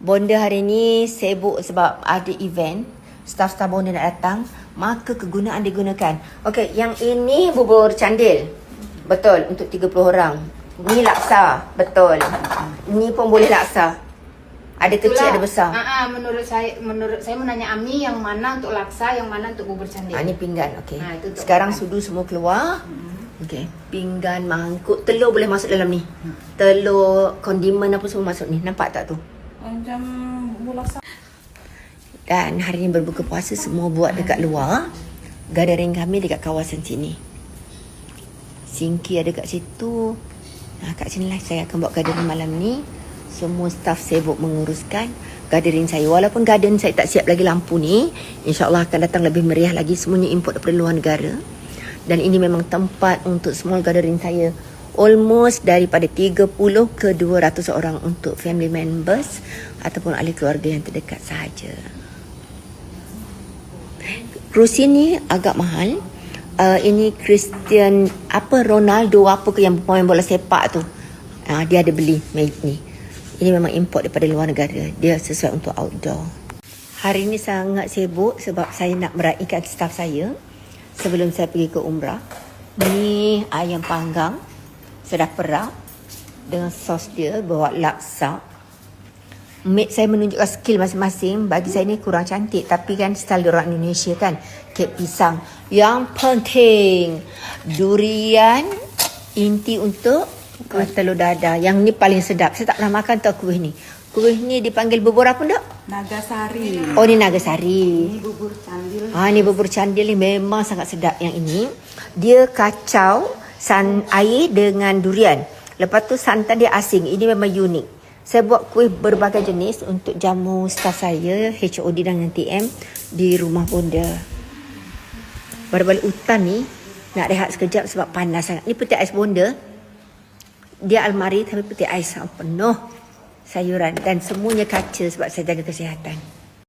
Bonda hari ni sibuk sebab ada event. Staff-staff bonda nak datang. Maka kegunaan digunakan. Okey, yang ini bubur candil. Betul, untuk 30 orang. Ni laksa. Betul. Ni pun boleh laksa. Ada kecil, ada besar. Ah, ah, menurut saya menurut saya menanya Ami yang mana untuk laksa, yang mana untuk bubur candil. Ha, ni pinggan, okey. Ha, Sekarang sudu semua keluar. Okey, pinggan, mangkuk, telur boleh masuk dalam ni. Telur, kondimen apa semua masuk ni. Nampak tak tu? Macam bulak Dan hari ni berbuka puasa semua buat dekat luar. Gathering kami dekat kawasan sini. Singki ada kat situ. Nah, kat sini lah saya akan buat gathering malam ni. Semua staff sibuk menguruskan gathering saya. Walaupun garden saya tak siap lagi lampu ni. InsyaAllah akan datang lebih meriah lagi. Semuanya import daripada luar negara. Dan ini memang tempat untuk small gathering saya. Almost daripada 30 ke 200 orang untuk family members ataupun ahli keluarga yang terdekat sahaja. Kerusi ni agak mahal. Uh, ini Christian apa Ronaldo apa ke yang pemain bola sepak tu. Uh, dia ada beli ni. Ini memang import daripada luar negara. Dia sesuai untuk outdoor. Hari ini sangat sibuk sebab saya nak meraihkan staff saya sebelum saya pergi ke umrah. Ni ayam panggang sedap perak dengan sos dia bawa laksa. Mate saya menunjukkan skill masing-masing. Bagi saya ni kurang cantik. Tapi kan style orang Indonesia kan. Kek pisang. Yang penting. Durian. Inti untuk kuih telur dadah. Yang ni paling sedap. Saya tak pernah makan tau kuih ni. Kuih ni dipanggil bubur apa tak? Nagasari. Oh ni Nagasari. Ini bubur candil. Ha ni bubur candil ni memang sangat sedap yang ini. Dia kacau san air dengan durian. Lepas tu santan dia asing. Ini memang unik. Saya buat kuih berbagai jenis untuk jamu staff saya, HOD dan TM di rumah bonda. Balik-balik hutan ni nak rehat sekejap sebab panas sangat. Ni peti ais bonda. Dia almari tapi peti ais penuh sayuran dan semuanya kaca sebab saya jaga kesihatan.